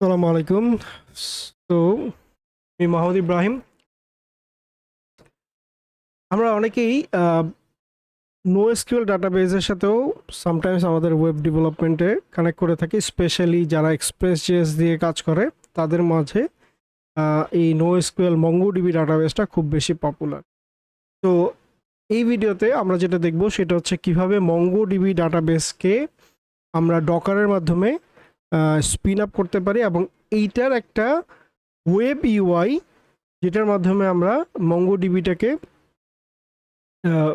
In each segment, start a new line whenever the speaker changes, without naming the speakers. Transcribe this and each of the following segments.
আসসালামু আলাইকুম। তো আমি মাহমুদ ইব্রাহিম। আমরা অনেকেই নো এসকিউএল ডাটাবেজের সাথেও সামটাইমস আমাদের ওয়েব ডেভেলপমেন্টে কানেক্ট করে থাকি স্পেশালি যারা এক্সপ্রেস জিএস দিয়ে কাজ করে, তাদের মাঝে এই নো এসকিউএল মঙ্গোডিবি ডাটাবেসটা খুব বেশি পপুলার তো এই ভিডিওতে আমরা যেটা দেখব সেটা হচ্ছে কীভাবে মঙ্গো ডিবি ডাটাবেসকে আমরা ডকারের মাধ্যমে স্পিন আপ করতে পারি এবং এইটার একটা ওয়েব ইউআই যেটার মাধ্যমে আমরা মঙ্গো ডিবিটাকে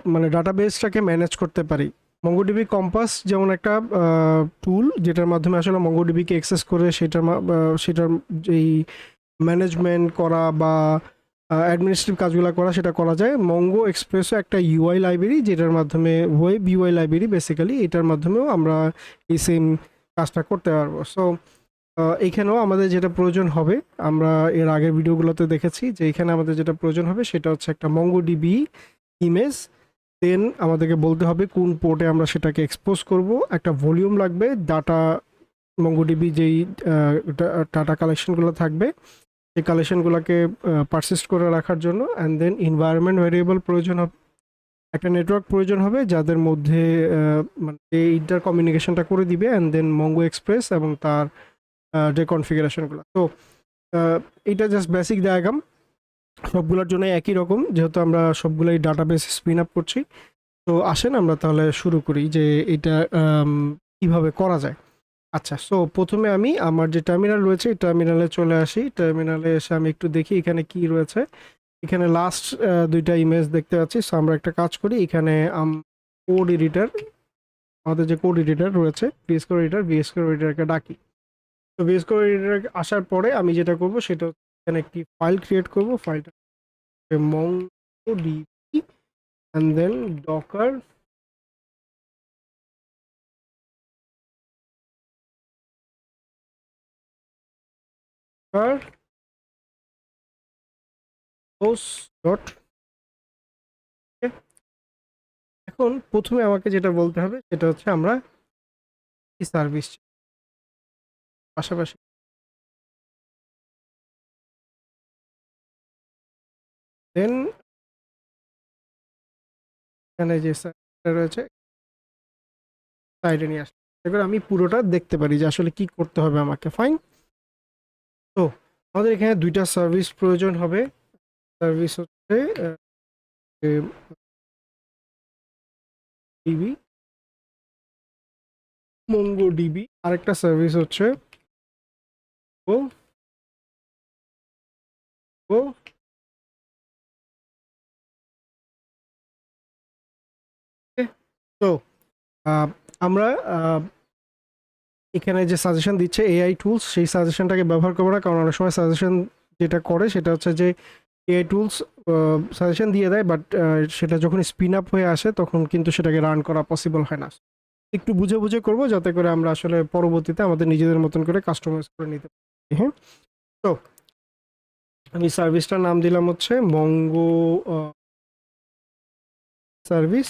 মানে ডাটাবেসটাকে ম্যানেজ করতে পারি। মঙ্গোডিবি কম্পাস যেমন একটা টুল যেটার মাধ্যমে আসলে মঙ্গোডিবিকে অ্যাক্সেস করে সেটার সেটার যেই ম্যানেজমেন্ট করা বা অ্যাডমিনিস্ট্রেটিভ কাজগুলো করা, সেটা করা যায়। মঙ্গো এক্সপ্রেসও একটা ইউআই লাইব্রেরি যেটার মাধ্যমে ওয়েব ইউআই লাইব্রেরি বেসিক্যালি এটার মাধ্যমেও আমরা এই সেম কাজটা করতে পারব। সো এইখানেও আমাদের যেটা প্রয়োজন হবে, আমরা এর আগের ভিডিওগুলোতে দেখেছি যে এখানে আমাদের যেটা প্রয়োজন হবে, সেটা হচ্ছে একটা মঙ্গো ডিবি ইমেজ দেন আমাদেরকে বলতে হবে কোন পোর্টে আমরা সেটাকে এক্সপোজ করব। একটা ভলিউম লাগবে ডাটা মঙ্গো ডিবি যেই ডাটা কালেকশনগুলো থাকবে সেই কালেকশনগুলোকে পারসিস্ট করে রাখার জন্য অ্যান্ড দেন এনভায়রনমেন্ট ভেরিয়েবল প্রয়োজন হবে। একটা নেটওয়ার্ক প্রয়োজন হবে, যাদের মধ্যে মানে এই ইন্টার কমিউনিকেশনটা করে দিবে অ্যান্ড দেন মঙ্গো এক্সপ্রেস এবং তার যে কনফিগারেশনগুলো তো এটা জাস্ট বেসিক ডায়াগ্রাম সবগুলোর জন্য একই রকম, যেহেতু আমরা সবগুলোই ডাটাবেস স্পিন আপ করছি। তো আসেন আমরা তাহলে শুরু করি যে এটা কীভাবে করা যায়। আচ্ছা সো প্রথমে আমি আমার যে টার্মিনাল রয়েছে, এই টার্মিনালে চলে আসি। টার্মিনালে এসে আমি একটু দেখি এখানে কি রয়েছে। এখানে লাস্ট দুইটা ইমেজ দেখতে পাচ্ছি। সো আমরা একটা কাজ করি, এখানে কোড এডিটর আমাদের যে কোড এডিটর রয়েছে VS code editor VS code এডিটরকে ডাকি। তো ভিএস কোড এডিটর আসার পরে আমি যেটা করব, সেটা এখানে একটি ফাইল ক্রিয়েট করব। ফাইলটা MongoDB, and then Docker Docker host dot. এখন প্রথমে আমাকে যেটা বলতে হবে, সেটা হচ্ছে আমরা কি সার্ভিস পাশাপাশি দেন এখানে যে সাইডটা রয়েছে সাইডে নিয়ে আসলাম এবার আমি পুরোটা দেখতে পারি যে আসলে কি করতে হবে আমাকে ফাইন তো আমাদের এখানে দুইটা সার্ভিস প্রয়োজন হবে। সার্ভিস হচ্ছে ডিবি মঙ্গো ডিবি আরেকটা সার্ভিস হচ্ছে ও ও তো আমরা এখানে যে সাজেশন দিচ্ছে এআই টুলস সেই সাজেশনটাকে ব্যবহার করব না, কারণ অনেক সময় সাজেশন যেটা করে সেটা হচ্ছে যে এআই টুলস সাজেশন দিয়ে দেয় বাট সেটা যখন স্পিন আপ হয়ে আসে, তখন কিন্তু সেটাকে রান করা পসিবল হয় না। একটু বুঝে বুঝে করব, যাতে করে আমরা আসলে পরবর্তীতে আমাদের নিজেদের মতন করে কাস্টমাইজ করে নিতে পারি। হ্যাঁ? তো, আমি সার্ভিসটার নাম দিলাম হচ্ছে মঙ্গো সার্ভিস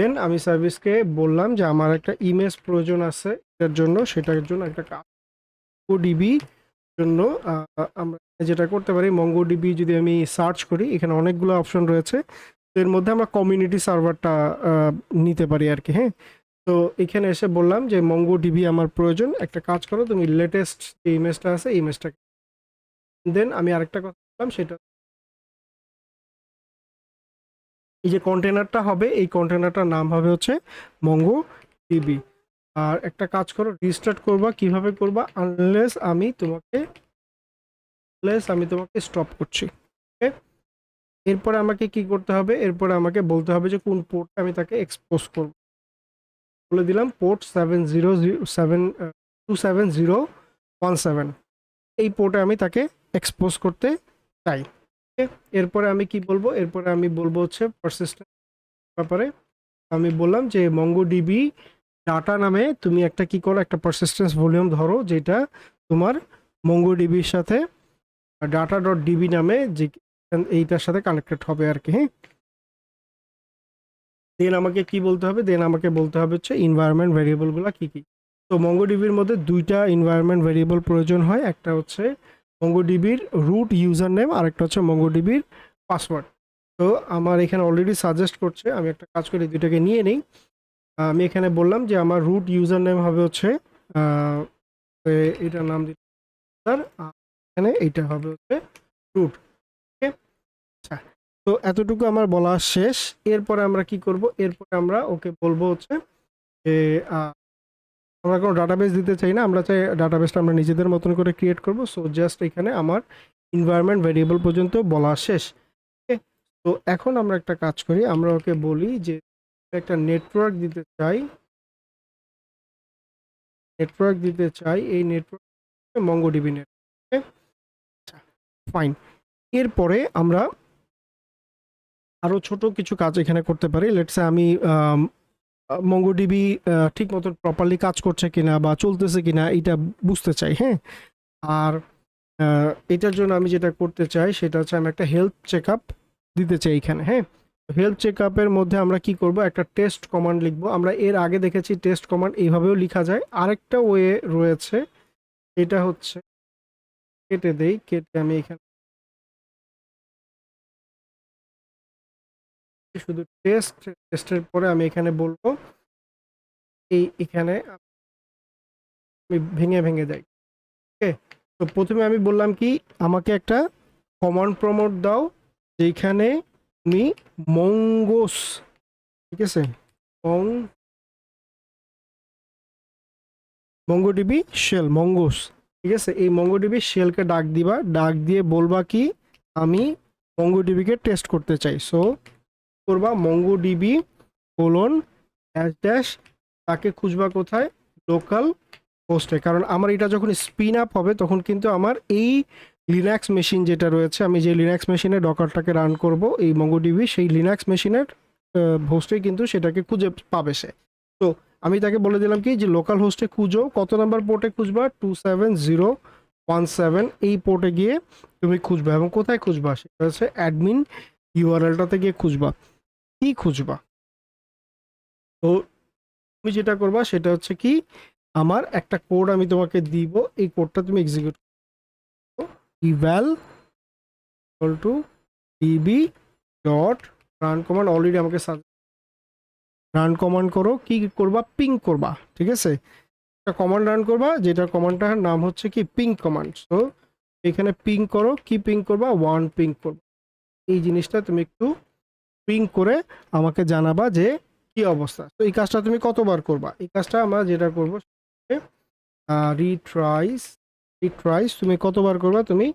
দেন আমি সার্ভিসকে বললাম যে আমার একটা ইমেজ প্রয়োজন আছে এটার জন্য, সেটার জন্য একটা কাজ। ডিবি জন্য আমরা যেটা করতে পারি মঙ্গোডিবি যদি আমি সার্চ করি, এখানে অনেকগুলো অপশন রয়েছে। এর মধ্যে আমরা কমিউনিটি সার্ভারটা নিতে পারি আর কি হ্যাঁ? তো এখানে এসে বললাম যে মঙ্গো ডিবি আমার প্রয়োজন, একটা কাজ করো, তুমি লেটেস্ট যে ইমেজটা আছে ইমেজটা দেন আমি আরেকটা কথা বললাম, সেটা এই যে কন্টেনারটা হবে, এই কন্টেনারটার নাম হবে হচ্ছে মঙ্গো ডিবি আর একটা কাজ করো রিস্টার্ট করবা, কীভাবে করবা? আনলেস আমি তোমাকে আনলেস আমি তোমাকে স্টপ করছি ওকে এরপরে আমাকে কি করতে হবে? এরপরে আমাকে বলতে হবে যে কোন পোর্টে আমি তাকে এক্সপোজ করব। বলে দিলাম port seven zero seven two seven zero one seven এই পোর্টে আমি তাকে এক্সপোজ করতে চাই। এরপরে আমি কি বলব? এরপরে আমি বলব হচ্ছে পারসিস্টেন্ট ব্যাপারে। আমি বললাম যে মঙ্গোডিবি ডাটা নামে তুমি একটা কি করো? একটা পারসিস্টেন্স ভলিউম ধরো, যেটা তোমার মঙ্গোডিবির সাথে ডাটা ডট ডিবি নামে যে এইটার সাথে কানেক্টেড হবে আর কি হ্যাঁ? দেন আমাকে কি বলতে হবে? দেন আমাকে বলতে হবে হচ্ছে এনভায়রনমেন্ট ভেরিয়েবলগুলো কি কি? তো মঙ্গো ডিবির মধ্যে দুইটা এনভায়রনমেন্ট ভেরিয়েবল প্রয়োজন হয়। একটা হচ্ছে মঙ্গোডিবির রুট ইউজার নেম আর একটা হচ্ছে মঙ্গোডিবির পাসওয়ার্ড তো আমার এখানে অলরেডি সাজেস্ট করছে আমি একটা কাজ করি দুইটাকে নিয়ে নিই। আমি এখানে বললাম যে আমার রুট ইউজার নেম হবে হচ্ছে আহ, এ- এটার নাম দিতে এখানে এইটা হবে হচ্ছে রুট ওকে আচ্ছা তো এতটুকু আমার বলা শেষ। এরপরে আমরা কি করব? এরপরে আমরা ওকে বলব হচ্ছে যে আমরা কোনো ডাটাবেস দিতে চাই না, আমরা চাই ডাটাবেসটা আমরা নিজেদের মতন করে ক্রিয়েট করব। সো জাস্ট এখানে আমার এনভায়রনমেন্ট ভেরিয়েবল পর্যন্ত বলা শেষ। তো এখন আমরা একটা কাজ করি, আমরা ওকে বলি যে একটা নেটওয়ার্ক দিতে চাই। নেটওয়ার্ক দিতে চাই, এই নেটওয়ার্ক মঙ্গোডিবি নেট আচ্ছা ফাইন এরপরে আমরা আরও ছোট কিছু কাজ এখানে করতে পারি। লেটসে আমি মঙ্গোডিবি ঠিক মতন প্রপারলি কাজ করছে কিনা বা চলতেছে কিনা এটা বুঝতে চাই হ্যাঁ? আর এটার জন্য আমি যেটা করতে চাই সেটা হচ্ছে আমি একটা হেলথ চেক দিতে চাই এখানে হ্যাঁ? হেলথ চেক মধ্যে আমরা কি করব? একটা টেস্ট কমান্ড লিখব। আমরা এর আগে দেখেছি টেস্ট কমান্ড এইভাবেও লেখা যায়। আরেকটা ওয়ে রয়েছে, এটা হচ্ছে, কেটে দেই, কেটে আমি এখানে শুধু টেস্ট টেস্টের পরে আমি এখানে বলব, এই এখানে আমি ভেঙে ভেঙে যাই ওকে তো প্রথমে আমি বললাম কি, আমাকে একটা কমান্ড প্রমোট দাও, যেখানে তুমি মঙ্গোস ঠিক আছে? মং মঙ্গোডিবি শেল মঙ্গোস ঠিক আছে? এই মঙ্গোডিবি শেলকে ডাক দিবা, ডাক দিয়ে বলবা কি, আমি মঙ্গোডিবিকে টেস্ট করতে চাই। সো করবা মঙ্গোডিবি কোলন ড্যাশ ড্যাশ তাকে খুঁজবা কোথায়? লোকাল হোস্টে কারণ আমার এটা যখন স্পিন আপ হবে, তখন কিন্তু আমার এই লিনাক্স মেশিন যেটা রয়েছে, আমি যে লিনাক্স মেশিনে ডকারটাকে রান করব, এই মঙ্গোডিবি সেই লিনাক্স মেশিনের হোস্টে কিন্তু সেটাকে খুঁজে পাবে সে। তো আমি তাকে বলে দিলাম কি, যে লোকাল হোস্টে খুঁজো, কত নাম্বার পোর্টে খুঁজবা? Two seven zero one seven এই পোর্টে গিয়ে তুমি খুঁজবা এবং কোথায় খুঁজবা? সেটা হচ্ছে অ্যাডমিন ইউআরএলটাতে গিয়ে খুঁজবা। কি খুঁজবা? তো তুমি যেটা করবা সেটা হচ্ছে কি, আমার একটা কোড আমি তোমাকে দিব, এই কোডটা তুমি execute eval equal to DB dot run command already আমাকে রান কমান্ড করো, কি করবা? পিং করবা, ঠিক আছে? একটা কমান্ড রান করবা যেটা কমান্ডটার নাম হচ্ছে কি পিং কমান্ড সো এখানে পিং করো, কি পিং করবা? ওয়ান পিং করবা। এই জিনিসটা তুমি একটু পিং করে আমাকে জানাবা যে কি অবস্থা। তো এই কাজটা তুমি কতবার করবা? এই কাজটা আমরা যেটা করব রিট্রাইস রিট্রাইস তুমি কতবার করবা? তুমি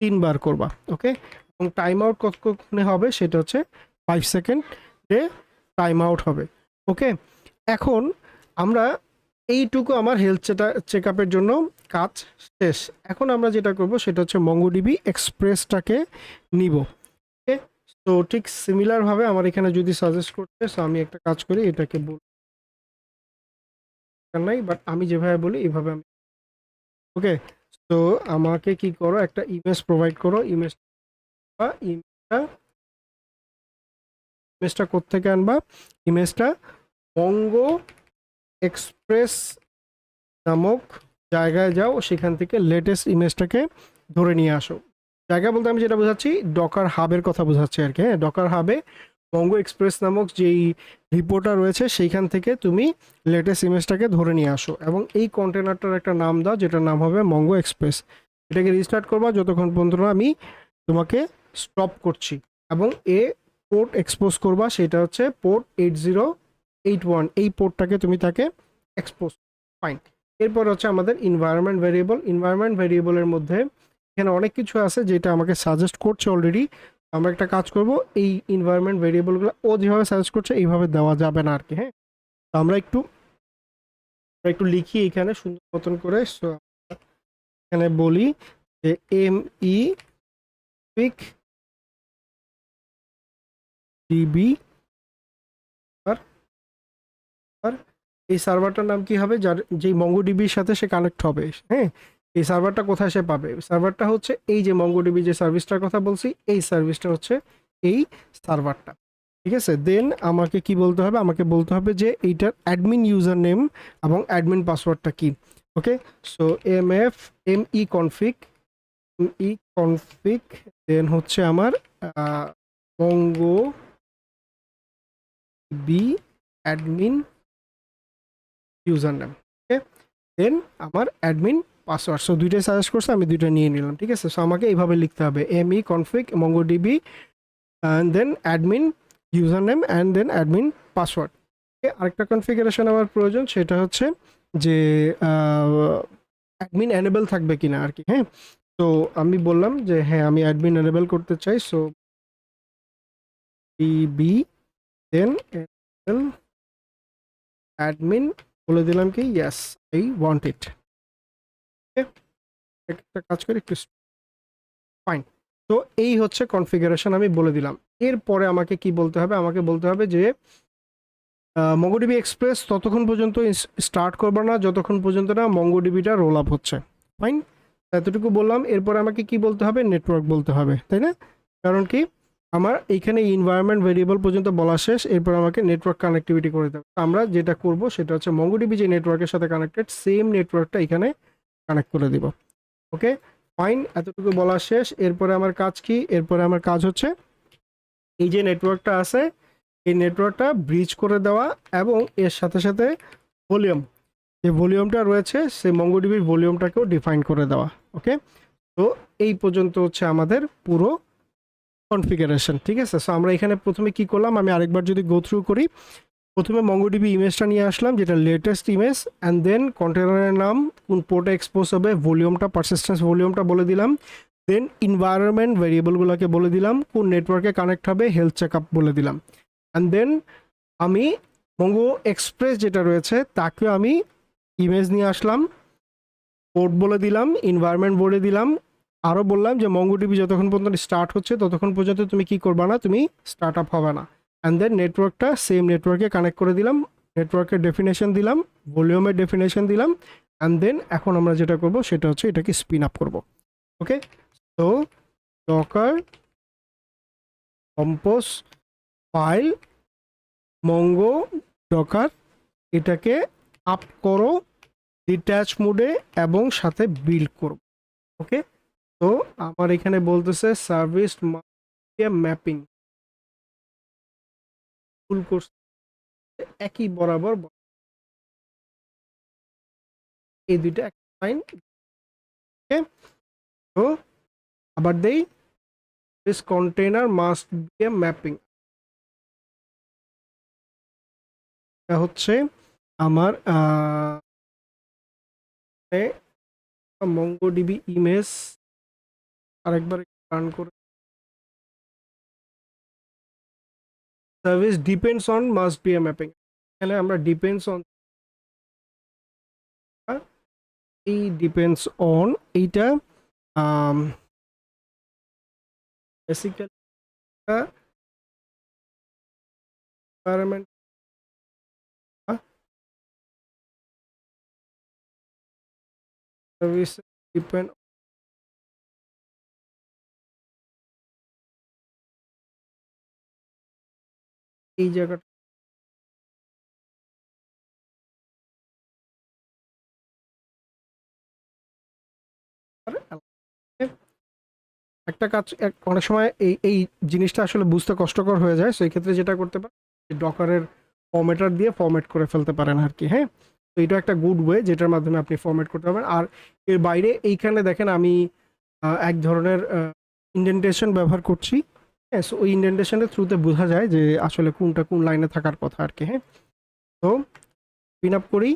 তিনবার করবা ওকে এবং টাইম আউট কতক্ষণে হবে সেটা হচ্ছে ফাইভ সেকেন্ড সেকেন্ডে টাইম আউট হবে ওকে এখন আমরা এইটুকু আমার হেলথ চেক আপের জন্য কাজ শেষ। এখন আমরা যেটা করব সেটা হচ্ছে মঙ্গোডিবি এক্সপ্রেসটাকে নিব। তো ঠিক সিমিলারভাবে আমার এখানে যদি সাজেস্ট করতে সো আমি একটা কাজ করি, এটাকে বল নাই বাট আমি যেভাবে বলি এইভাবে আমি ওকে তো আমাকে কি করো, একটা ইমেজ প্রোভাইড করো ইমেজ বা ইমেজটা ইমেজটা কোত্থেকে আনবা? ইমেজটা বঙ্গ এক্সপ্রেস নামক জায়গায় যাও, সেখান থেকে লেটেস্ট ইমেজটাকে ধরে নিয়ে আসো। জায়গা বলতে আমি যেটা বোঝাচ্ছি ডকার হাবের কথা বোঝাচ্ছি আর কি। হ্যাঁ ডকার হাবে বঙ্গো এক্সপ্রেস নামক যেই রিপোর্টটা রয়েছে, সেইখান থেকে তুমি লেটেস্ট ইমেজটাকে ধরে নিয়ে আসো এবং এই কন্টেনারটার একটা নাম দাও, যেটার নাম হবে মঙ্গো এক্সপ্রেস এটাকে রিস্টার্ট করবা, যতক্ষণ পর্যন্ত আমি তোমাকে স্টপ করছি এবং এ পোর্ট এক্সপোজ করবা, সেটা হচ্ছে port eight zero eight one এই পোর্টটাকে তুমি তাকে এক্সপোজ ফাইন এরপর হচ্ছে আমাদের এনভায়রনমেন্ট ভেরিয়েবল এনভায়রনমেন্ট ভেরিয়েবলের মধ্যে এখানে অনেক কিছু আছে যেটা আমাকে সাজেস্ট করছে অলরেডি আমরা একটা কাজ করব, এই এনভায়রনমেন্ট ভেরিয়েবলগুলো ও যেভাবে সাজেস্ট করছে, এইভাবে দেওয়া যাবে না আর কি হ্যাঁ? তো আমরা একটু একটু লিখি এখানে সুন্দর মতন করে। এখানে বলি যে এম ই পিক ডিবি এই সার্ভারটার নাম কি হবে? যার, যেই মঙ্গোডিবির সাথে সে কানেক্ট হবে হ্যাঁ? এই সার্ভারটা কোথায় সে পাবে? সার্ভারটা হচ্ছে এই যে মঙ্গোডিবি যে সার্ভিসটার কথা বলছি, এই সার্ভিসটা হচ্ছে এই সার্ভারটা ঠিক আছে? দেন আমাকে কি বলতে হবে? আমাকে বলতে হবে যে এইটার অ্যাডমিন ইউজার নেম এবং অ্যাডমিন পাসওয়ার্ডটা কি? Okay so M F M E config M E config then হচ্ছে আমার Mongo B admin user name okay then আমার অ্যাডমিন পাসওয়ার্ড সো দুইটাই সাজেস্ট করছে, আমি দুইটা নিয়ে নিলাম, ঠিক আছে? সো আমাকে এইভাবে লিখতে হবে M E config Mongo DB and then admin user name and then admin password আরেকটা কনফিগারেশন আমার প্রয়োজন, সেটা হচ্ছে যে অ্যাডমিন এনেবল থাকবে কিনা আর কি হ্যাঁ? তো আমি বললাম যে হ্যাঁ আমি অ্যাডমিন এনেবল করতে চাই সো বি দেন অ্যাডমিন বলে দিলাম কি? ইয়াস আই ওয়ান্ট ইট একটা কাজ করি, একটু ফাইন তো এই হচ্ছে কনফিগারেশন আমি বলে দিলাম। এরপরে আমাকে কি বলতে হবে? আমাকে বলতে হবে যে মঙ্গোডিবি এক্সপ্রেস ততক্ষণ পর্যন্ত স্টার্ট করব না, যতক্ষণ পর্যন্ত না মঙ্গোডিবিটা রোল আপ হচ্ছে। ফাইন এতটুকু বললাম। এরপরে আমাকে কি বলতে হবে? নেটওয়ার্ক বলতে হবে, তাই না? কারণ কি? আমার এইখানে ইনভায়রনমেন্ট ভেরিয়েবল পর্যন্ত বলা শেষ। এরপর আমাকে নেটওয়ার্ক কানেক্টিভিটি করে দেবে। আমরা যেটা করব সেটা হচ্ছে মঙ্গোডিবি যে নেটওয়ার্কের সাথে কানেক্টেড সেম নেটওয়ার্কটা এখানে কানেক্ট করে দিব। ওকে ফাইন এতটুকু বলা শেষ। এরপরে আমার কাজ কি? এরপরে আমার কাজ হচ্ছে এই যে নেটওয়ার্কটা আছে, এই নেটওয়ার্কটা ব্রিজ করে দেওয়া এবং এর সাথে সাথে ভলিউম যে ভলিউমটা রয়েছে, সেই মঙ্গোডিবির ভলিউমটাকেও ডিফাইন করে দেওয়া। ওকে তো এই পর্যন্ত হচ্ছে আমাদের পুরো কনফিগারেশন ঠিক আছে? সো আমরা এখানে প্রথমে কি করলাম? আমি আরেকবার যদি গো থ্রু করি প্রথমে মঙ্গোডিবি ইমেজটা নিয়ে আসলাম, যেটা লেটেস্ট ইমেজ অ্যান্ড দেন কন্টেনারের নাম, কোন পোর্টে এক্সপোজ হবে ভলিউমটা পারসিস্টেন্স ভলিউমটা বলে দিলাম। দেন ইনভায়রনমেন্ট ভেরিয়েবলগুলোকে বলে দিলাম, কোন নেটওয়ার্কে কানেক্ট হবে হেলথ চেক বলে দিলাম। অ্যান্ড দেন আমি মঙ্গো এক্সপ্রেস যেটা রয়েছে, তাকে আমি ইমেজ নিয়ে আসলাম পোর্ট বলে দিলাম ইনভায়রনমেন্ট বলে দিলাম। আরও বললাম যে মঙ্গোডিবি যতক্ষণ পর্যন্ত স্টার্ট হচ্ছে, ততক্ষণ পর্যন্ত তুমি কি করবা না, তুমি স্টার্ট আপ হবে না। অ্যান্ড দেন নেটওয়ার্কটা সেম নেটওয়ার্কে কানেক্ট করে দিলাম নেটওয়ার্কের ডেফিনেশন দিলাম ভলিউমের ডেফিনেশন দিলাম অ্যান্ড দেন এখন আমরা যেটা করব সেটা হচ্ছে এটাকে স্পিন আপ করব ওকে তো docker compose file Mongo docker এটাকে আপ করো ডিট্যাচ মুডে এবং সাথে বিল্ড করো ওকে তো আমার এখানে বলতেছে সার্ভিস ম্যাপিং ফুল কোর্স একই বরাবর এই দুইটা লাইন ওকে তো আবার দেই this container must be a mapping এটা হচ্ছে আমার মঙ্গো ডিবি ইমেজ আরেকবার রান করে service depends on must be a mapping এখানে আমরা ডিপেন্ডস অন এই ডিপেন্ডস অন এইটা বেসিক্যালি environment service depend এই জায়গাটা। একটা কাজ অনেক সময় এই এই জিনিসটা আসলে বুঝতে কষ্টকর হয়ে যায়, সেই ক্ষেত্রে যেটা করতে পারেন ডকারের ফর্মেটার দিয়ে ফর্মেট করে ফেলতে পারেন আর কি হ্যাঁ? তো এটা একটা গুড ওয়ে যেটার মাধ্যমে আপনি ফর্মেট করতে পারবেন। আর এর বাইরে এইখানে দেখেন আমি এক ধরনের ইন্ডেন্টেশন ব্যবহার করছি। হ্যাঁ সো ওই ইন্ডেন্টেশনের থ্রুতে বোঝা যায় যে আসলে কোনটা কোন লাইনে থাকার কথা আর কি হ্যাঁ? তো পিন আপ করি।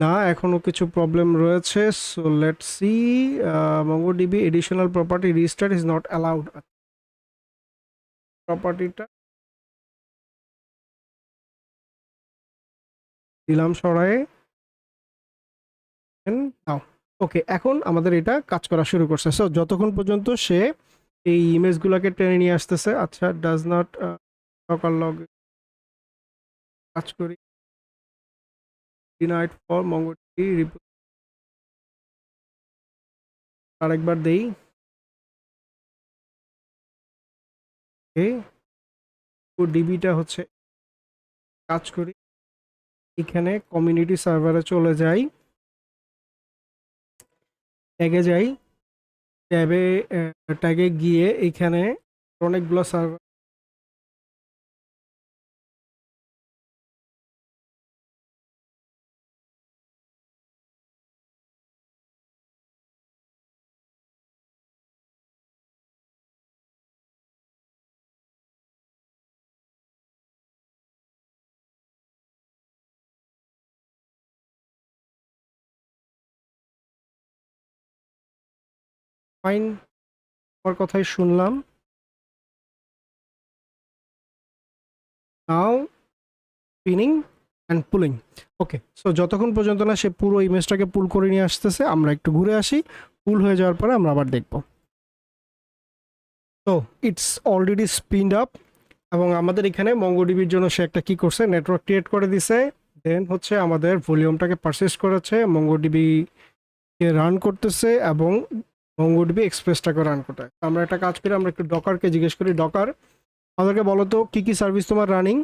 না, এখনও কিছু প্রবলেম রয়েছে so let see MongoDB additional property register is not allowed প্রপার্টিটা দিলাম সরায়ে। নাও ওকে এখন আমাদের এটা কাজ করা শুরু করছে। সো যতক্ষণ পর্যন্ত সে এই ইমেজগুলোকে টেনে নিয়ে আসতেছে। আচ্ছা ডাজ নট সকাল লগ কাজ করি। ডিনাইট ফর মঙ্গোডিবি আরেকবার দেই। ডিবিটা হচ্ছে কাজ করি। এখানে কমিউনিটি সার্ভারে চলে যাই। ট্যাগে যাই। ট্যাবে ট্যাগে গিয়ে এখানে অনেকগুলো সার্ভার ফাইন আমার কথাই শুনলাম। Now spinning and pulling okay so যতক্ষণ পর্যন্ত না সে পুরো ইমেজটাকে পুল করে নিয়ে আসতেছে, আমরা একটু ঘুরে আসি। পুল হয়ে যাওয়ার পরে আমরা আবার দেখব। তো ইটস অলরেডি স্পিন্ড আপ এবং আমাদের এখানে মঙ্গোডিবির জন্য সে একটা কি করছে নেটওয়ার্ক ক্রিয়েট করে দিছে। দেন হচ্ছে আমাদের ভলিউমটাকে পারচেস করেছে মঙ্গোডিবিকে রান করতেছে এবং মঙ্গোডিবি এক্সপ্রেসটাকে রান করতে। আমরা একটা কাজ করি, আমরা একটু ডকারকে জিজ্ঞেস করি ডকার আমাদেরকে বলো তো, কী কী সার্ভিস তোমার রানিং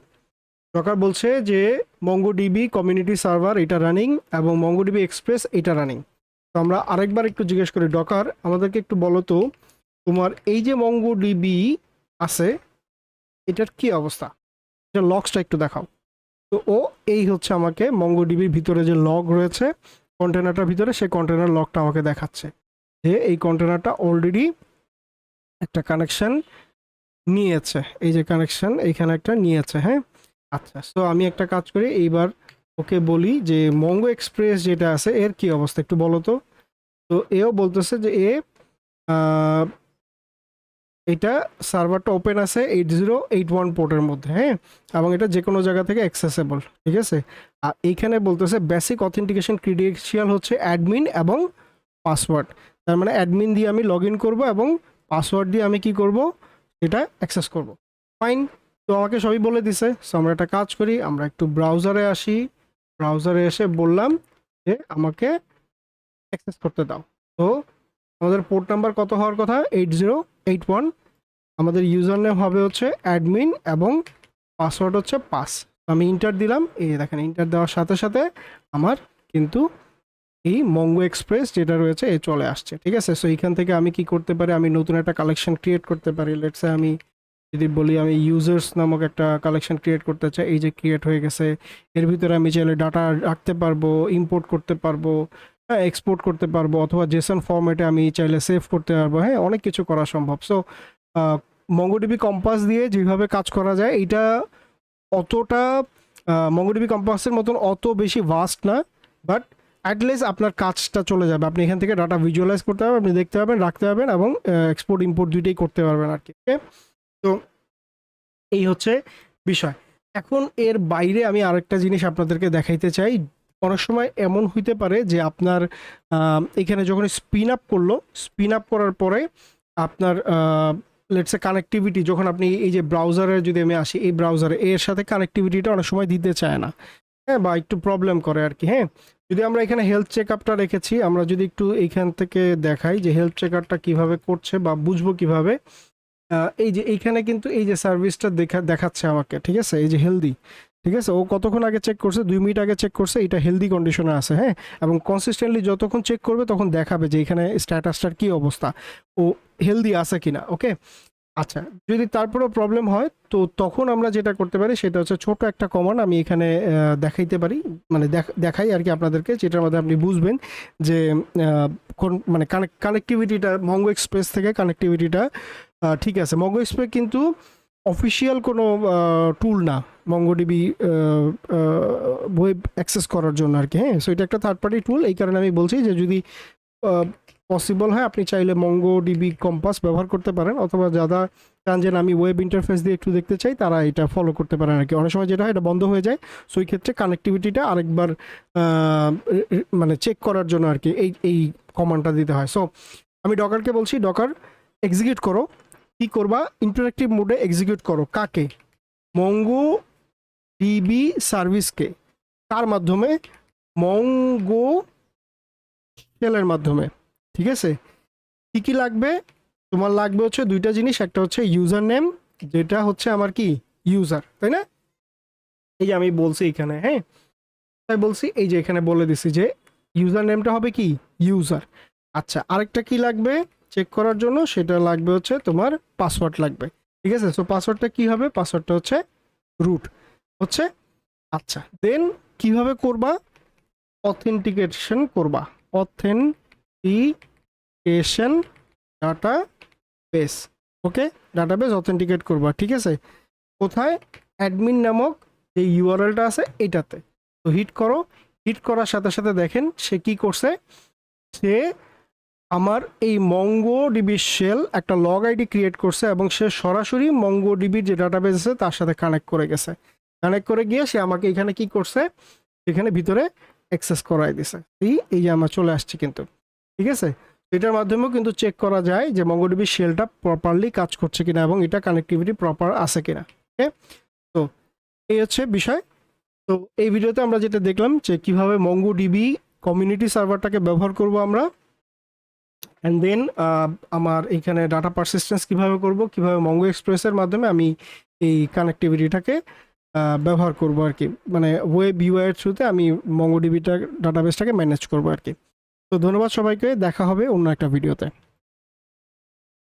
ডকার বলছে যে মঙ্গোডিবি কমিউনিটি সার্ভার এটা রানিং এবং মঙ্গোডিবি এক্সপ্রেস এটা রানিং তো আমরা আরেকবার একটু জিজ্ঞেস করি ডকার আমাদেরকে একটু বলো তো, তোমার এই যে মঙ্গোডিবি আছে, এটার কি অবস্থা? এটা লক্সটা একটু দেখাও। তো ও এই হচ্ছে আমাকে মঙ্গোডিবির ভিতরে যে লগ রয়েছে কন্টেনারটার ভিতরে, সেই কন্টেনার লকটা আমাকে দেখাচ্ছে। যে এই কন্টেনারটা অলরেডি একটা কানেকশন নিয়েছে। এই যে কানেকশন এইখানে একটা নিয়েছে হ্যাঁ? আচ্ছা সো আমি একটা কাজ করি, এইবার ওকে বলি যে মঙ্গো এক্সপ্রেস যেটা আছে, এর কি অবস্থা একটু বলো তো? তো এও বলতেছে যে এ এটা সার্ভারটা ওপেন আছে এইট জিরো এইট ওয়ান পোর্টের মধ্যে হ্যাঁ? এবং এটা যে কোনো জায়গা থেকে অ্যাক্সেসেবল ঠিক আছে? আর এইখানে বলতেছে বেসিক অথেন্টিকেশন ক্রিডেন্সিয়াল হচ্ছে অ্যাডমিন এবং পাসওয়ার্ড তার মানে অ্যাডমিন দিয়ে আমি লগ ইন করব এবং পাসওয়ার্ড দিয়ে আমি কি করব? এটা অ্যাক্সেস করব। ফাইন তো আমাকে সবই বলে দিছে। সো আমরা একটা কাজ করি, আমরা একটু ব্রাউজারে আসি। ব্রাউজারে এসে বললাম যে, আমাকে অ্যাক্সেস করতে দাও। তো আমাদের পোর্ট নাম্বার কত হওয়ার কথা? এইট জিরো এইট ওয়ান আমাদের ইউজার নেম হবে হচ্ছে অ্যাডমিন এবং পাসওয়ার্ড হচ্ছে পাস আমি ইন্টার দিলাম। এই দেখেন ইন্টার দেওয়ার সাথে সাথে আমার কিন্তু এই মঙ্গো এক্সপ্রেস যেটা রয়েছে, এ চলে আসছে, ঠিক আছে? সো এখান থেকে আমি কি করতে পারি? আমি নতুন একটা কালেকশন ক্রিয়েট করতে পারি। লেটসে আমি যদি বলি আমি ইউজার্স নামক একটা কালেকশন ক্রিয়েট করতে চাই, এই যে ক্রিয়েট হয়ে গেছে, এর ভিতরে আমি চাইলে ডাটা রাখতে পারব ইম্পোর্ট করতে পারব হ্যাঁ এক্সপোর্ট করতে পারব, অথবা জেসন ফর্মেটে আমি চাইলে সেভ করতে পারব হ্যাঁ অনেক কিছু করা সম্ভব। সো মঙ্গোডিবি কম্পাস দিয়ে যেভাবে কাজ করা যায় এটা অতটা মঙ্গোডিবি কম্পাসের মতন অত বেশি ভাস্ট না বাট অ্যাটলিস্ট আপনার কাজটা চলে যাবে। আপনি এখান থেকে ডাটা ভিজুয়ালাইজ করতে পারবেন, আপনি দেখতে পাবেন রাখতে পারবেন এবং এক্সপোর্ট ইম্পোর্ট দুইটাই করতে পারবেন আর কি? তো এই হচ্ছে বিষয়। এখন এর বাইরে আমি আরেকটা জিনিস আপনাদেরকে দেখাইতে চাই। অনেক সময় এমন হইতে পারে যে আপনার এখানে যখন স্পিন আপ করল স্পিন আপ করার পরে আপনার লেটসে কানেক্টিভিটি যখন আপনি এই যে ব্রাউজারে যদি আমি আসি, এই ব্রাউজারে এর সাথে কানেক্টিভিটিটা অনেক সময় দিতে চায় না হ্যাঁ বা একটু প্রবলেম করে আর কি হ্যাঁ? যদি আমরা এখানে হেলথ চেক আপটা রেখেছি, আমরা যদি একটু এইখান থেকে দেখাই যে হেলথ চেক আপটা কীভাবে করছে বা বুঝব কীভাবে এই যে এইখানে কিন্তু এই যে সার্ভিসটা দেখা, দেখাচ্ছে আমাকে, ঠিক আছে? এই যে হেলদি ঠিক আছে? ও কতক্ষণ আগে চেক করছে? দুই মিনিট আগে চেক করছে, এটা হেলদি কন্ডিশনে আছে হ্যাঁ? এবং কনসিস্টেন্টলি যতক্ষণ চেক করবে, তখন দেখাবে যে এখানে স্ট্যাটাসটার কি অবস্থা, ও হেলদি আছে কিনা ওকে আচ্ছা যদি তারপরেও প্রবলেম হয়, তো তখন আমরা যেটা করতে পারি, সেটা হচ্ছে ছোট একটা কমান আমি এখানে দেখাইতে পারি। মানে দেখ- দেখাই আর কি আপনাদেরকে, যেটার মধ্যে আপনি বুঝবেন যে কোন মানে কানেক্টিভিটিটা মঙ্গো এক্সপ্রেস থেকে কানেক্টিভিটিটা ঠিক আছে। মঙ্গো এক্সপ্রেস কিন্তু অফিসিয়াল কোনো টুল না মঙ্গোডিবি ওয়েব অ্যাক্সেস করার জন্য আর কি হ্যাঁ। সো এটা একটা থার্ড পার্টি টুল এই কারণে আমি বলছি যে যদি পসিবল হয়, আপনি চাইলে মঙ্গো ডিবি কম্পাস ব্যবহার করতে পারেন, অথবা যারা চান যে আমি ওয়েব ইন্টারফেস দিয়ে একটু দেখতে চাই, তারা এটা ফলো করতে পারেন আর কি। অনেক সময় যেটা হয়, এটা বন্ধ হয়ে যায় সো এই ক্ষেত্রে কানেক্টিভিটিটা আরেকবার মানে চেক করার জন্য আর কি, এই এই কমান্ডটা দিতে হয়। সো আমি ডকারকে বলছি ডকার এক্সিকিউট করো। কি করবা? ইন্টারাক্টিভ মোডে এক্সিকিউট করো। কাকে? মঙ্গো ডিবি সার্ভিসকে তার মাধ্যমে মঙ্গো শেলের মাধ্যমে। ঠিক আছে? কি কি লাগবে? তোমার লাগবে হচ্ছে দুইটা জিনিস, একটা হচ্ছে ইউজার নেম যেটা হচ্ছে আমার কি? ইউজার তাই না? এই যে আমি বলছি এখানে হ্যাঁ? তাই বলছি, এই যে এখানে বলে দিছি যে ইউজার নেমটা হবে কি? ইউজার আচ্ছা আরেকটা কি লাগবে? চেক করার জন্য সেটা লাগবে হচ্ছে তোমার পাসওয়ার্ড লাগবে। ঠিক আছে? সো পাসওয়ার্ডটা কি হবে? পাসওয়ার্ডটা হচ্ছে রুট হচ্ছে আচ্ছা দেন কীভাবে করবা? অথেন্টিকেশন করবা। Authentication database okay database authenticate করবা, ঠিক আছে? কোথায়? অ্যাডমিন নামক যে ইউআরএলটা আছে, এটাতে। তো হিট করো। হিট করার সাথে সাথে দেখেন সে কি করছে? সে আমার এই মঙ্গো ডিবির শেল একটা লগ আইডি ক্রিয়েট করছে এবং সে সরাসরি মঙ্গো ডিবির যে ডাটাবেস আছে, তার সাথে কানেক্ট করে গেছে। কানেক্ট করে গিয়ে সে আমাকে এখানে কি করছে? এখানে ভিতরে অ্যাক্সেস করাই দিছে। এই যে আমার চলে আসছে কিন্তু, ঠিক আছে? এটার মাধ্যমেও কিন্তু চেক করা যায় যে মঙ্গোডিবি শেলটা প্রপারলি কাজ করছে কিনা এবং এটা কানেক্টিভিটি প্রপার আছে কিনা ওকে তো এই হচ্ছে বিষয়। তো এই ভিডিওতে আমরা যেটা দেখলাম যে কীভাবে মঙ্গোডিবি কমিউনিটি সার্ভারটাকে ব্যবহার করব আমরা অ্যান্ড দেন আমার এখানে ডাটা পারসিস্টেন্স কীভাবে করব, কীভাবে মঙ্গো এক্সপ্রেসের মাধ্যমে আমি এই কানেক্টিভিটিটাকে ব্যবহার করব আর কি। মানে ওয়েব ইউআইয়ের থ্রুতে আমি মঙ্গোডিবিটা ডাটাবেসটাকে ম্যানেজ করব আর কি। তো ধন্যবাদ সবাইকে দেখা হবে অন্য একটা ভিডিওতে।